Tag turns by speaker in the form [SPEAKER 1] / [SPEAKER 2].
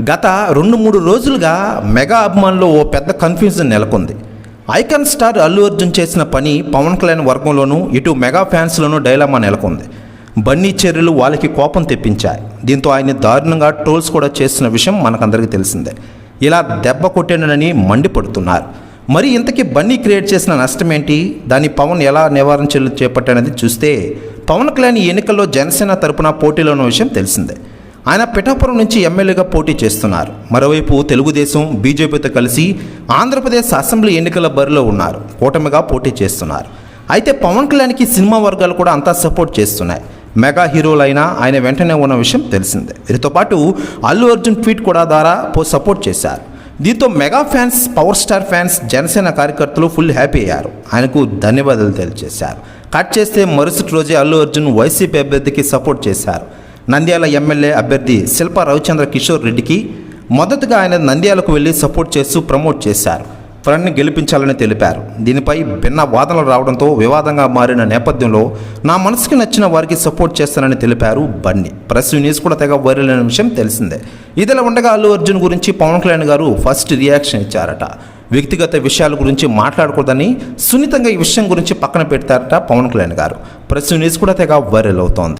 [SPEAKER 1] గత రెండు మూడు రోజులుగా మెగా అభిమానులు ఓ పెద్ద కన్ఫ్యూజన్ నెలకొంది. ఐకాన్ స్టార్ అల్లు అర్జున్ చేసిన పని పవన్ కళ్యాణ్ వర్గంలోనూ ఇటు మెగా ఫ్యాన్స్లోనూ డైలామా నెలకొంది. బన్నీ చర్యలు వాళ్ళకి కోపం తెప్పించాయి. దీంతో ఆయన దారుణంగా ట్రోల్స్ కూడా చేస్తున్న విషయం మనకందరికీ తెలిసిందే. ఇలా దెబ్బ కొట్టానని మండిపడుతున్నారు. మరి ఇంతకీ బన్నీ క్రియేట్ చేసిన నష్టం ఏంటి దాన్ని పవన్ ఎలా నివారణ చర్యలు చేపట్టానది చూస్తే పవన్ కళ్యాణ్ ఎన్నికల్లో జనసేన తరపున పోటీలో ఉన్న విషయం తెలిసిందే. ఆయన పిఠాపురం నుంచి ఎమ్మెల్యేగా పోటీ చేస్తున్నారు. మరోవైపు తెలుగుదేశం బీజేపీతో కలిసి ఆంధ్రప్రదేశ్ అసెంబ్లీ ఎన్నికల బరిలో ఉన్నారు. కూటమిగా పోటీ చేస్తున్నారు. అయితే పవన్ కళ్యాణ్కి సినిమా వర్గాలు కూడా అంతా సపోర్ట్ చేస్తున్నాయి. మెగా హీరోలైనా ఆయన వెంటనే ఉన్న విషయం తెలిసిందే. వీరితో పాటు అల్లు అర్జున్ ట్వీట్ కూడా ద్వారా పో సపోర్ట్ చేశారు. దీంతో mega fans power star fans Janasena కార్యకర్తలు ఫుల్ హ్యాపీ అయ్యారు. ఆయనకు ధన్యవాదాలు తెలియజేశారు. కట్ చేస్తే మరుసటి రోజే అల్లు అర్జున్ వైసీపీ అభ్యర్థికి సపోర్ట్ చేశారు. నంద్యాల ఎమ్మెల్యే అభ్యర్థి శిల్ప రవిచంద్ర కిషోర్ రెడ్డికి మొదటగా ఆయన నంద్యాలకు వెళ్ళి సపోర్ట్ చేస్తూ ప్రమోట్ చేశారు. ఫ్రెండ్ని గెలిపించాలని తెలిపారు. దీనిపై భిన్న వాదనలు రావడంతో వివాదంగా మారిన నేపథ్యంలో నా మనసుకి నచ్చిన వారికి సపోర్ట్ చేస్తానని తెలిపారు బన్నీ. ప్రెస్ న్యూస్ కూడా తెగ వైరల్ అయిన విషయం తెలిసిందే. ఇదిలా ఉండగా అల్లు అర్జున్ గురించి పవన్ కళ్యాణ్ గారు ఫస్ట్ రియాక్షన్ ఇచ్చారట. వ్యక్తిగత విషయాల గురించి మాట్లాడకూడదని సున్నితంగా ఈ విషయం గురించి పక్కన పెడతారట పవన్ కళ్యాణ్ గారు. ప్రెస్ న్యూస్ కూడా తెగ వైరల్ అవుతోంది.